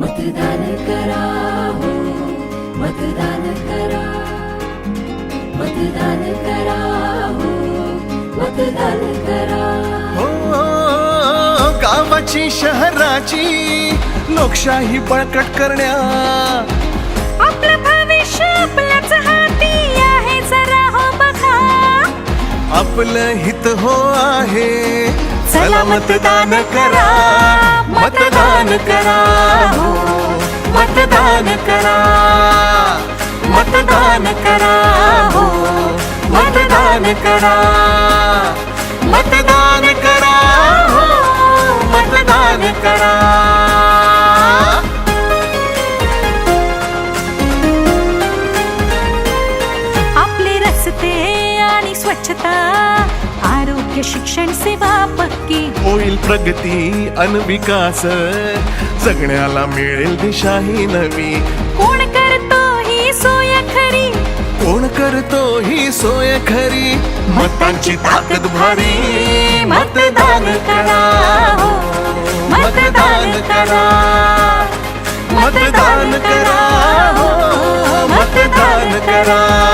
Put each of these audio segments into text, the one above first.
मतदान करा हो मतदान करा. मतदान करा हो मतदान करा. हो गावाची शहराची लोकशाही बळकट करण्या. आपलं भविष्य आपल्याच हाती आहे जरा हो बघा. आपलं हित हो आहे. चला मतदान करा. मतदान करा. हो मतदान करा. मतदान करा. हो मतदान करा. मतदान करा. हो मतदान करा. आपले रस्ते आणि स्वच्छता आरोग्य शिक्षण सेवा पक्की. होईल प्रगती अन विकास. जगण्याला मिळेल दिशा ही नवी. कोण करतो ही सोय खरी? कोण करतो ही सोय खरी? मतांची ताकद भारी. मतदान करा. हो मतदान करा. मतदान करा. हो मतदान करा.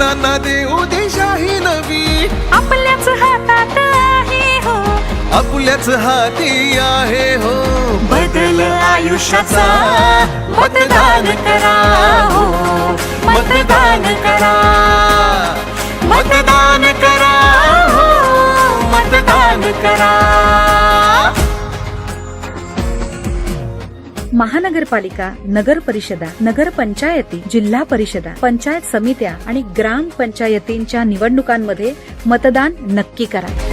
स्वप्नांना देऊ दिशा ही नवी. आपल्याच हातात आहे हो. आपल्याच हाती आहे हो. बदल आयुष्याचा मतदान करा हो. मतदान करा. मतदान करा हो. मतदान करा. महानगरपालिका नगर परिषदा नगर पंचायती जिल्हा परिषदा पंचायत समित्या आणि ग्राम पंचायतींच्या निवडणुकांमध्ये मतदान नक्की करा.